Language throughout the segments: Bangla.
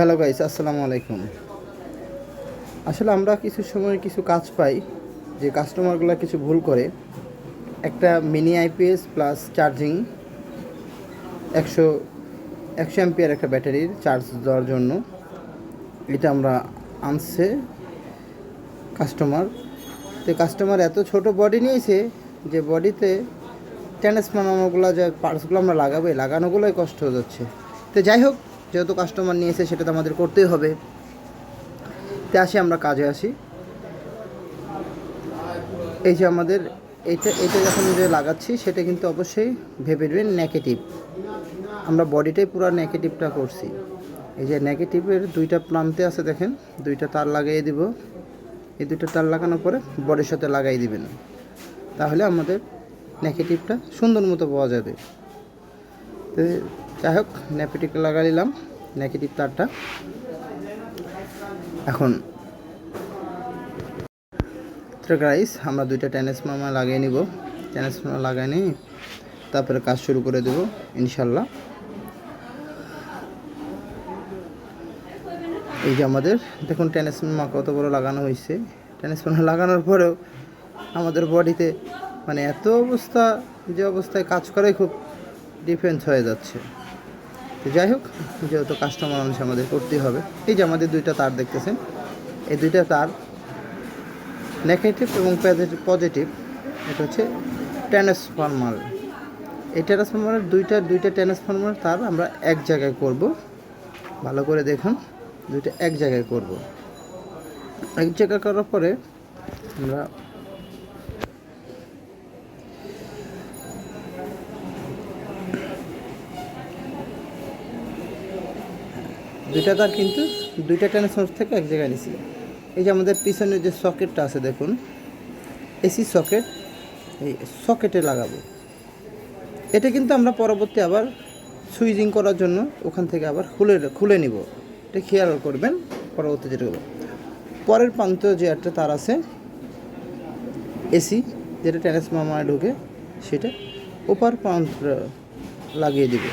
হ্যালো গাইস আসসালামু আলাইকুম। আসলে আমরা কিছু সময় কিছু কাজ পাই, যে কাস্টমারগুলো কিছু ভুল করে। একটা মিনি আইপিএস প্লাস চার্জিং একশো একশো অ্যাম্পিয়ার একটা ব্যাটারির চার্জ দেওয়ার জন্য। এটা আমরা আনছে কাস্টমার তো কাস্টমার এত ছোট বডি নিয়েছে, যে বডিতে ট্রান্সফর্মারগুলো যে পার্টসগুলো আমরা লাগাবো লাগানোগুলোই কষ্ট হয়ে যাচ্ছে। তো যাই হোক যেহেতু কাস্টমার নিয়েছে সেটা তো আমাদের করতেই হবে। তো আসি, আমরা কাজে আসি। এই যে আমাদের এইটা এটা যখন যে লাগাচ্ছি, সেটা কিন্তু অবশ্যই ভেবে নেবেন নেগেটিভ আমরা বডিটাই পুরো নেগেটিভটা করছি। এই যে নেগেটিভের দুইটা প্রান্তে আছে, দেখেন, দুইটা তার লাগিয়ে দিব। এই দুইটা তার লাগানোর পরে বডির সাথে লাগাই দিবেন। তাহলে আমাদের নেগেটিভটা সুন্দর মতো পাওয়া যাবে। যাই হোক নেগেটিভ লাগা নিলাম, নেগেটিভ তারটা। এখন গাইস আমরা দুইটা ট্রান্সফর্মার লাগিয়ে নিব। ট্রান্সফর্মার লাগাই নিয়ে তারপরে কাজ শুরু করে দেব, ইনশাল্লাহ। এই যে আমাদের, দেখুন ট্রান্সফর্মার কত বড় লাগানো হয়েছে। ট্রান্সফর্মার লাগানোর পরেও আমাদের বডিতে মানে এত অবস্থা, যে অবস্থায় কাজ করে খুব ডিফেন্স হয়ে যাচ্ছে। তো যাই হোক, যেহেতু কাস্টমার মানুষ আমাদের করতেই হবে। এই যে আমাদের দুইটা তার দেখতেছেন। এই দুইটা তার নেগেটিভ এবং পজিটিভ এটা হচ্ছে ট্রান্সফর্মার এই ট্রান্সফর্মারের দুইটা দুইটা ট্রান্সফর্মার তার আমরা এক জায়গায় করব। ভালো করে দেখুন, দুইটা এক জায়গায় করব। এক জায়গায় করার পরে আমরা দুইটা তার কিন্তু দুইটা ট্রান্সফর্মার থেকে এক জায়গায় নিছি এই যে আমাদের পিছনে যে সকেটটা আছে দেখুন এসি সকেট, এই সকেটে লাগাবো। এটা কিন্তু আমরা পরবর্তী আবার সুইচিং করার জন্য ওখান থেকে আবার খুলে খুলে নিব। এটা খেয়াল করবেন, পরবর্তী যেটা পরের প্রান্ত যে একটা তার আছে এসি যেটা ট্রান্সফর্মারে ঢুকে, সেটা ওপার প্রান্ত লাগিয়ে দিবে।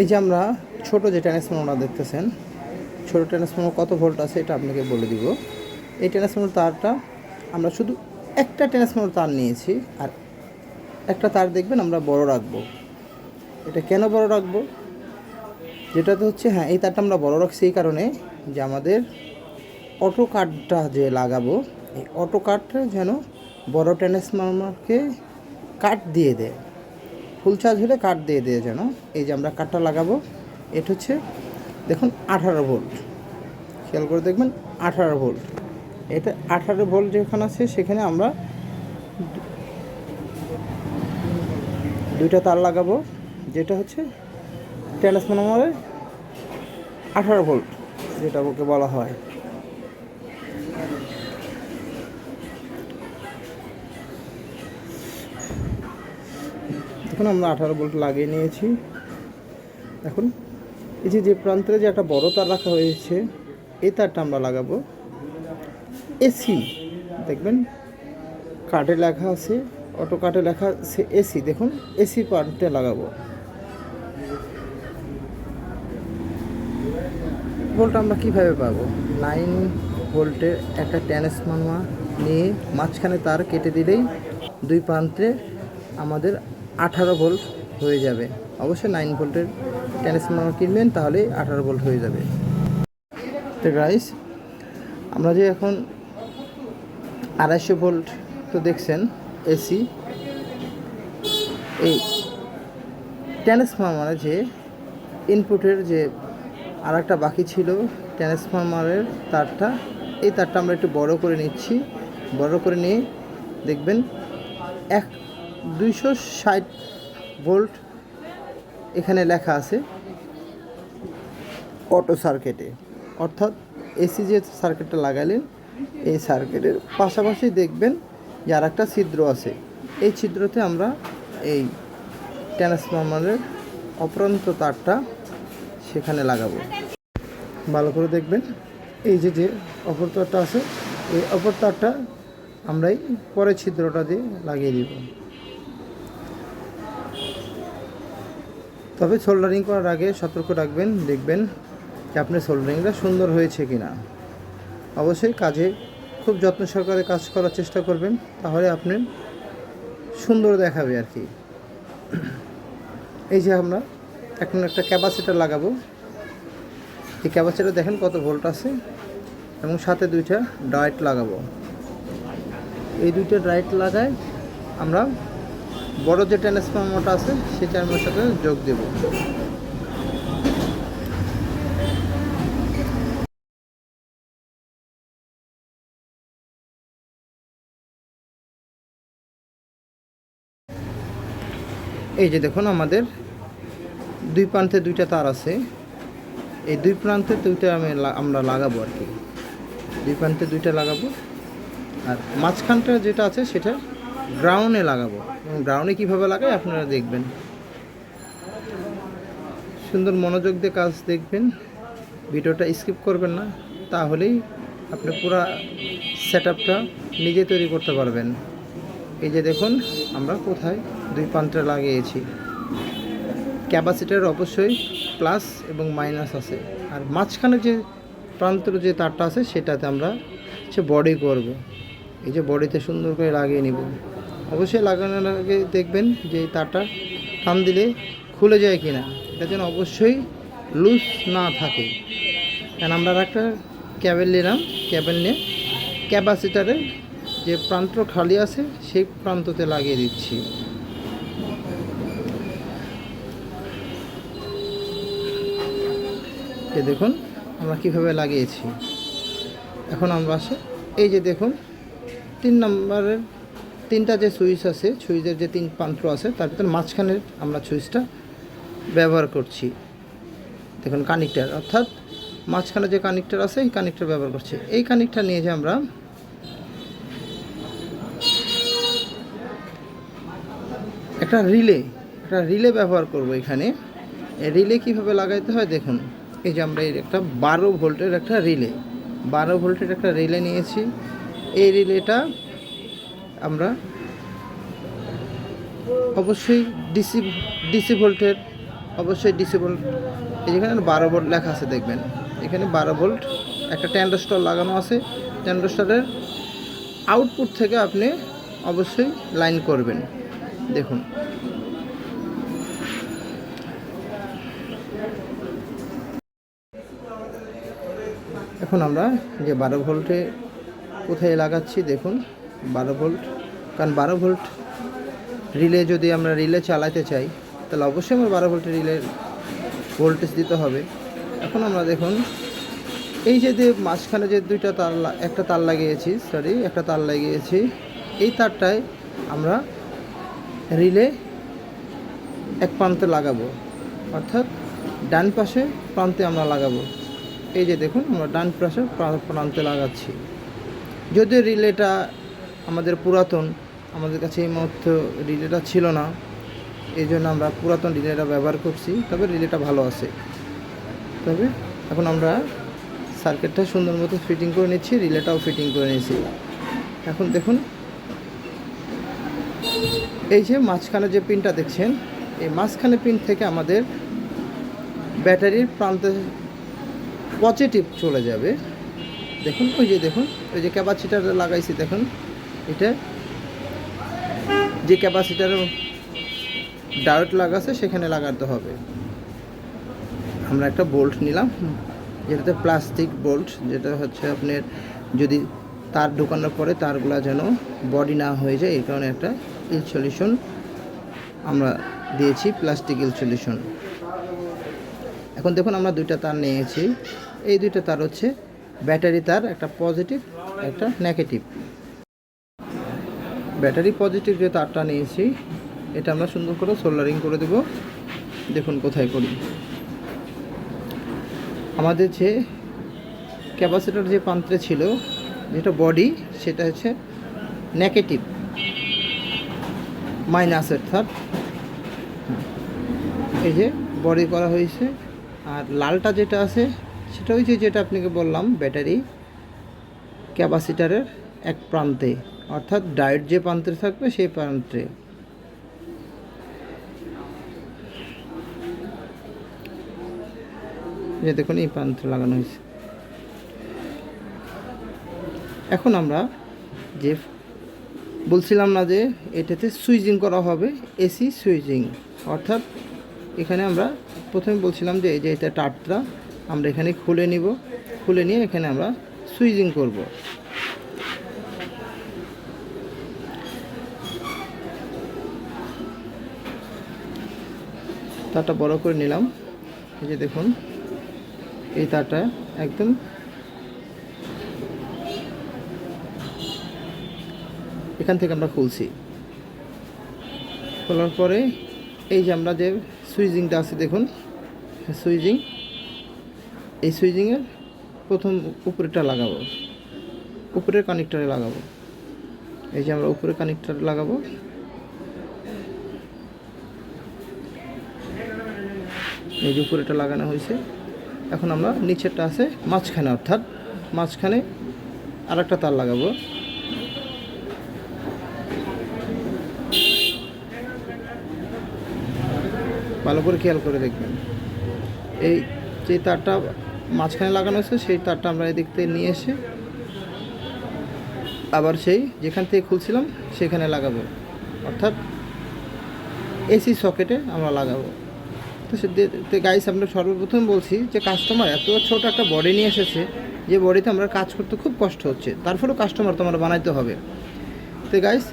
এই যে আমরা ছোট যে ট্রান্সফর্মার দেখতেছেন, ছোট ট্রান্সফর্মার কত ভোল্ট আছে এটা আপনাকে বলে দিব। এই ট্রান্সফর্মার তারটা আমরা শুধু একটা ট্রান্সফর্মার তার নিয়েছি আর একটা তার দেখবেন আমরা বড় রাখব। এটা কেন বড় রাখব? যেটাতে হচ্ছে হ্যাঁ এই তারটা আমরা বড় রাখছি এই কারণে যে আমাদের অটো কার্ডটা যে লাগাবো, এই অটো কার্ডটা যেন বড় ট্রান্সফর্মারকে কাট দিয়ে দেয়। ফুল চার্জ হলে কাঠ দিয়ে দিয়ে যেন এই যে আমরা কাঠটা লাগাবো, এটা হচ্ছে, দেখুন, আঠারো ভোল্ট। খেয়াল করে দেখবেন, আঠারো ভোল্ট। এটা আঠারো ভোল্ট যেখানে আছে, সেখানে আমরা দুইটা তার লাগাবো, যেটা হচ্ছে ট্রান্সফর্মারে আঠারো ভোল্ট, যেটা ওকে বলা হয়। এখন আমরা আঠারো বোল্ট লাগিয়ে নিয়েছি। এখন এই যে যে প্রান্তে যে একটা বড় তার রাখা হয়েছে, এই তারটা আমরা লাগাবো। এসি, দেখবেন, কার্ডে লেখা আছে, অটো কার্ডে লেখা আছে এসি। দেখুন, এসি পার্টে লাগাবো। ভোল্ট আমরা কীভাবে পাবো? নাইন ভোল্টের একটা ট্রান্সফর্মার নিয়ে মাঝখানে তার কেটে দিলেই দুই প্রান্তে আমাদের আঠারো ভোল্ট হয়ে যাবে। অবশ্যই নাইন ভোল্টের ট্রান্সফর্মার কিনবেন, তাহলে আঠারো ভোল্ট হয়ে যাবে। তো গাইস আমরা যে এখন আড়াইশো ভোল্ট তো দেখছেন এসি এই ট্রান্সফর্মারে যে ইনপুটের যে আর একটা বাকি ছিল ট্রান্সফর্মারের তারটা, এই তারটা আমরা একটু বড় করে নিচ্ছি। বড় করে নিয়ে দেখবেন এক দুইশো ষাট ভোল্ট এখানে লেখা আছে অটো সার্কিটে। অর্থাৎ এসি যে সার্কিটটা লাগালেন, এই সার্কিটের পাশাপাশি দেখবেন যে আর একটা ছিদ্র আছে। এই ছিদ্রতে আমরা এই ট্রান্সফর্মারের অপরন্ত তারটা সেখানে লাগাবো। ভালো করে দেখবেন, এই যে যে অপর তারটা আছে, এই অপর তারটা আমরাই পরে ছিদ্রটা দিয়ে লাগিয়ে দিব। তবে সোল্ডারিং করার আগে সতর্ক রাখবেন, দেখবেন যে আপনার সোল্ডারিংটা সুন্দর হয়েছে কি না অবশ্যই কাজে খুব যত্ন সহকারে কাজ করার চেষ্টা করবেন, তাহলে আপনি সুন্দর দেখাবে আর কি। এই যে আমরা এখন একটা ক্যাপাসিটার লাগাবো। এই ক্যাপাসিটার দেখেন কত ভোল্ট আছে এবং সাথে দুইটা ডায়েট লাগাবো। এই দুইটা ডায়েট লাগায় আমরা বড় যে ট্রান্সফর্মারটা আছে সেই ট্রান্সফর্মার সাথে যোগ দেব। এই যে দেখুন আমাদের দুই প্রান্তে দুইটা তার আছে। এই দুই প্রান্তে দুইটা আমি আমরা লাগাবো আর কি। দুই প্রান্তে দুইটা লাগাবো। আর মাঝখানটা যেটা আছে, সেটা গ্রাউন্ডে লাগাবো। গ্রাউন্ডে কীভাবে লাগাই আপনারা দেখবেন। সুন্দর মনোযোগ দিয়ে কাজ দেখবেন। ভিডিওটা স্কিপ করবেন না। তাহলেই আপনি পুরা সেট আপটা নিজে তৈরি করতে পারবেন। এই যে দেখুন, আমরা কোথায় দুই প্রান্তে লাগিয়েছি। ক্যাপাসিটার অবশ্যই প্লাস এবং মাইনাস আছে। আর মাঝখানে যে প্রান্তর যে তারটা আছে, সেটাতে আমরা সে বডি করব। এই যে বডিতে সুন্দর করে লাগিয়ে নিব। অবশ্যই লাগানোর আগে দেখবেন যে তারটা টান দিলে খুলে যায় কিনা। এটা যেন অবশ্যই লুজ না থাকে। কারণ আমরা একটা ক্যাবেল নিলাম। ক্যাবেল নিয়ে ক্যাপাসিটারে যে প্রান্ত খালি আছে, সেই প্রান্ততে লাগিয়ে দিচ্ছি। এই দেখুন, আমরা কীভাবে লাগিয়েছি। এখন আমরা আসে। এই যে দেখুন, তিন নম্বরের তিনটা যে সুইচ আছে, সুইচের যে তিন পান্ত্র আছে, তার ভিতরে মাঝখানের আমরা সুইচটা ব্যবহার করছি। দেখুন কানেক্টার অর্থাৎ মাঝখানে যে কানেক্টার আছে, এই কানেক্টার ব্যবহার করছি। এই কানেক্টার নিয়ে যে আমরা একটা রিলে একটা রিলে ব্যবহার করব এখানে। রিলে কীভাবে লাগাইতে হয়, দেখুন। এই যে আমরা এই একটা বারো ভোল্টের একটা রিলে বারো ভোল্টের একটা রিলে নিয়েছি। এই রিলেটা আমরা অবশ্যই ডিসি ডিসি ভোল্টের অবশ্যই ডিসি ভোল্ট এই যেখানে বারো ভোল্ট লেখা আছে দেখবেন। এখানে বারো ভোল্ট একটা ট্যান্ডোস্টার লাগানো আছে। ট্যান্ডোস্টারের আউটপুট থেকে আপনি অবশ্যই লাইন করবেন। দেখুন। এখন আমরা যে বারো ভোল্টে কোথায় লাগাচ্ছি দেখুন। বারো ভোল্ট। কারণ বারো ভোল্ট রিলে যদি আমরা রিলে চালাতে চাই, তাহলে অবশ্যই আমরা বারো ভোল্টের রিলে ভোল্টেজ দিতে হবে। এখন আমরা দেখুন, এই যে মাঝখানে যে দুইটা তার একটা তার লাগিয়েছি সরি একটা তার লাগিয়েছি, এই তারটায় আমরা রিলে এক প্রান্তে লাগাবো। অর্থাৎ ডান পাশে প্রান্তে আমরা লাগাবো। এই যে দেখুন, আমরা ডান পাশে প্রান্তে লাগাচ্ছি। যদিও রিলেটা আমাদের পুরাতন, আমাদের কাছে এই মুহূর্তে রিলেটা ছিল না। এই জন্য আমরা পুরাতন রিলেটা ব্যবহার করছি, তবে রিলেটা ভালো আছে। তবে এখন আমরা সার্কিটটা সুন্দর মতো ফিটিং করে নিচ্ছি, রিলেটাও ফিটিং করে নিয়েছি। এখন দেখুন, এই যে মাঝখানে যে পিনটা দেখছেন, এই মাঝখানে পিন থেকে আমাদের ব্যাটারির প্রান্তে পজিটিভ চলে যাবে। দেখুন, ওই যে দেখুন, ওই যে ক্যাপাসিটার লাগাইছি, দেখুন। এটা যে ক্যাপাসিটার ডায়োড লাগাছে, সেখানে লাগাতে হবে। আমরা একটা বোল্ট নিলাম। যেটাতে প্লাস্টিক বোল্ট যেটা হচ্ছে আপনার যদি তার ঢোকানোর পরে তারগুলা যেন বডি না হয়ে যায়, এই কারণে একটা ইনসলিউশন আমরা দিয়েছি প্লাস্টিক ইনসলিউশন এখন দেখুন আমরা দুইটা তার নিয়েছি। এই দুইটা তার হচ্ছে ব্যাটারি তার, একটা পজিটিভ একটা নেগেটিভ ব্যাটারি পজিটিভ যে তারটা নিয়েছি, এটা আমরা সুন্দর করে সোল্ডারিং করে দেব। দেখুন কোথায় করি। আমাদের যে ক্যাপাসিটার যে প্রান্তে ছিল, যেটা বডি, সেটা হচ্ছে নেগেটিভ, মাইনাস অর্থাৎ এই যে বডি করা হয়েছে, আর লালটা যেটা আছে, সেটা হচ্ছে যেটা আপনাকে বললাম, ব্যাটারি ক্যাপাসিটারের এক প্রান্তে। অর্থাৎ ডায়েট যে প্রান্তে থাকবে, সেই প্রান্তে। যে দেখুন, এই প্রান্তে লাগানো হয়েছে। এখন আমরা যে বলছিলাম না যে এটাতে সুইচিং করা হবে, এসি সুইচিং অর্থাৎ এখানে আমরা প্রথমে বলছিলাম যে এই যে এটা টাটটা আমরা এখানে খুলে নিব। খুলে নিয়ে এখানে আমরা সুইচিং করব। তারটা বড় করে নিলাম। এই যে দেখুন, এই তারটা একদম এখান থেকে আমরা খুলছি। খোলার পরে এই যে আমরা যে সুইজিংটা আছে, দেখুন, সুইজিং, এই সুইচিংয়ের প্রথম উপরেটা লাগাবো। উপরের কানেক্টারে লাগাবো। এই যে আমরা উপরে কানেক্টারে লাগাবো। এই যে উপরেটা লাগানো হয়েছে। এখন আমরা নিচেরটা আছে মাঝখানে, অর্থাৎ মাঝখানে আর একটা তার লাগাবো। ভালো করে খেয়াল করে দেখবেন। এই যে তারটা মাঝখানে লাগানো হয়েছে, সেই তারটা আমরা এদিক থেকে নিয়ে এসে আবার সেই যেখান থেকে খুলছিলাম, সেখানে লাগাবো। অর্থাৎ এসি সকেটে আমরা লাগাবো। তো সে গাইস আমরা সর্বপ্রথম বলছি যে কাস্টমার এত ছোট একটা বডি নিয়ে এসেছে যে বডিতে আমরা কাজ করতে খুব কষ্ট হচ্ছে। তারপরেও কাস্টমার তো আমরা বানাইতে হবে। তো গাইস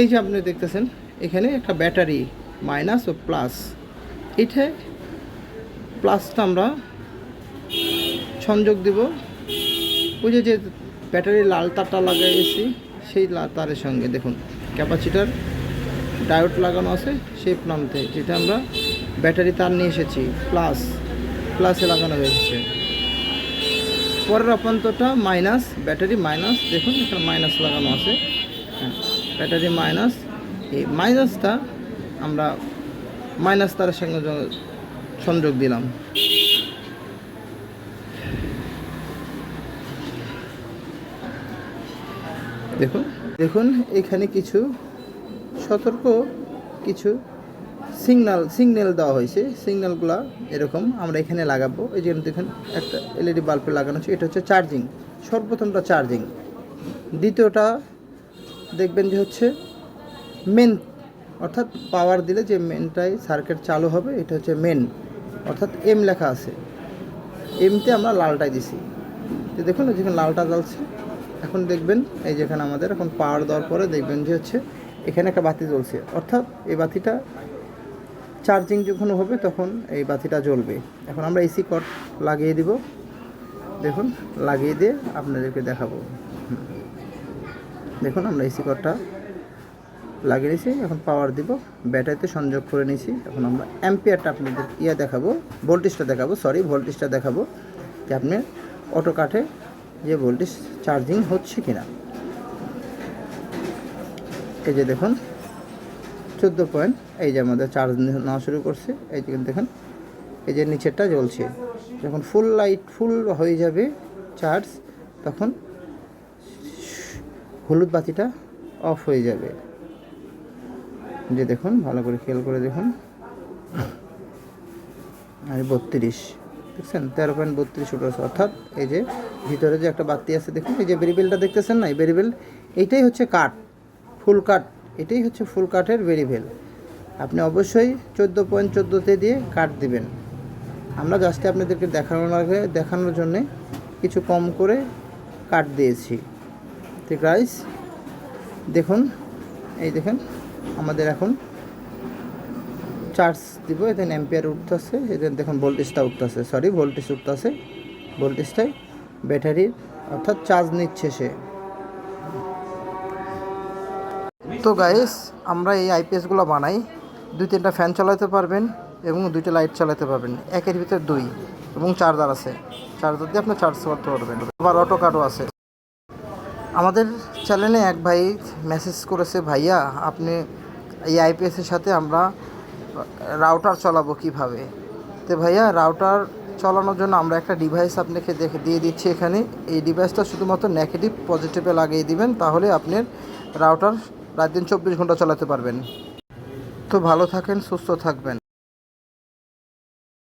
এই যে আপনি দেখতেছেন, এখানে একটা ব্যাটারি মাইনাস ও প্লাস এটা প্লাসটা আমরা সংযোগ দিব। ওই যে ব্যাটারি লাল তারটা লাগাইছি, সেই তারের সঙ্গে দেখুন ক্যাপাসিটার ডায়োড লাগানো আছে সেই প্রান্তে যেটা আমরা ব্যাটারি তার নিয়ে এসেছি প্লাস প্লাসে লাগানো হয়েছে পরের অপান্তটা মাইনাস ব্যাটারি মাইনাস দেখুন, এখানে মাইনাস লাগানো আছে। হ্যাঁ ব্যাটারি মাইনাস এই মাইনাসটা আমরা মাইনাস তারের সঙ্গে সংযোগ দিলাম। দেখুন দেখুন, এখানে কিছু সতর্ক, কিছু সিগনাল সিগন্যাল দেওয়া হয়েছে। সিগন্যালগুলো এরকম আমরা এখানে লাগাবো। এই যে দেখুন, একটা এলইডি বাল্বে লাগানো হচ্ছে। এটা হচ্ছে চার্জিং। সর্বপ্রথমটা চার্জিং। দ্বিতীয়টা দেখবেন যে হচ্ছে মেন অর্থাৎ পাওয়ার দিলে যে মেনটাই সার্কিট চালু হবে, এটা হচ্ছে মেন অর্থাৎ এম লেখা আছে। এমতে আমরা লালটাই দিছি। তো দেখুন যেখানে লালটা জ্বলছে। এখন দেখবেন, এই যেখানে আমাদের এখন পাওয়ার দেওয়ার পরে দেখবেন যে হচ্ছে এখানে একটা বাতি জ্বলছে। অর্থাৎ এই বাতিটা চার্জিং যখন হবে তখন এই বাতিটা জ্বলবে। এখন আমরা এসি কট লাগিয়ে দিব। দেখুন, লাগিয়ে দিয়ে আপনাদেরকে দেখাবো। দেখুন, আমরা এসি কটটা লাগিয়ে নিয়েছি। এখন পাওয়ার দিব। ব্যাটারিতে সংযোগ করে নিয়েছি। এখন আমরা অ্যাম্পিয়ারটা আপনাদের ইয়ে দেখাবো। ভোল্টেজটা দেখাবো। সরি ভোল্টেজটা দেখাবো যে আপনি অটো কাঠে যে ভোল্টেজ চার্জিং হচ্ছে কিনা। এই যে দেখুন। চোদ্দ পয়েন্ট এই যে আমাদের চার্জ নেওয়া শুরু করছে, এই যে দেখেন, এই যে নিচেরটা জ্বলছে। যখন ফুল লাইট ফুল হয়ে যাবে চার্জ তখন হলুদ বাতিটা অফ হয়ে যাবে। যে দেখুন, ভালো করে খেয়াল করে দেখুন। আর বত্রিশ, দেখছেন? তেরো পয়েন্ট বত্রিশ উঠে আছে অর্থাৎ এই যে ভিতরে যে একটা বাতি আছে, দেখুন, এই যে বেরিবেলটা দেখতেছেন না? এই বেরিবেল এইটাই হচ্ছে কাঠ ফুল কাঠ। এটাই হচ্ছে ফুল কাঠের বেরিবেল আপনি অবশ্যই চোদ্দ পয়েন্ট চোদ্দোতে দিয়ে কাঠ দিবেন। আমরা জাস্টে আপনাদেরকে দেখানোর আগে, দেখানোর জন্যে কিছু কম করে কাঠ দিয়েছি। ঠিক রাইস দেখুন, এই দেখেন, আমাদের এখন চার্জ দিব এখানে অ্যাম্পিয়ার উঠতেছে এখানে দেখুন ভোল্টেজটা উঠতেছে সরি ভোল্টেজ উঠতেছে ভোল্টেজটাই ব্যাটারির অর্থাৎ চার্জ নিচ্ছে সে। তো গাইস আমরা এই আইপিএসগুলো বানাই। দুই তিনটা ফ্যান চালাতে পারবেন এবং দুইটা লাইট চালাতে পারবেন। একের ভিতরে দুই এবং চার্জার আছে। চার্জার দিয়ে আপনি চার্জ করতে পারবেন। আবার অটো কার্ডও আছে। আমাদের চ্যানেলে এক ভাই মেসেজ করেছে, ভাইয়া, আপনি এই আইপিএসের সাথে আমরা রাউটার চালাবো কীভাবে? তো ভাইয়া রাউটার চালানোর জন্য আমরা একটা ডিভাইস আপনাকে দেখে, দিয়ে দিচ্ছি এখানে। এই ডিভাইসটা শুধুমাত্র নেগেটিভ পজিটিভে লাগিয়ে দিবেন। তাহলে আপনার রাউটার রাত দিন চব্বিশ ঘণ্টা চালাতে পারবেন। তো ভালো থাকেন সুস্থ থাকবেন।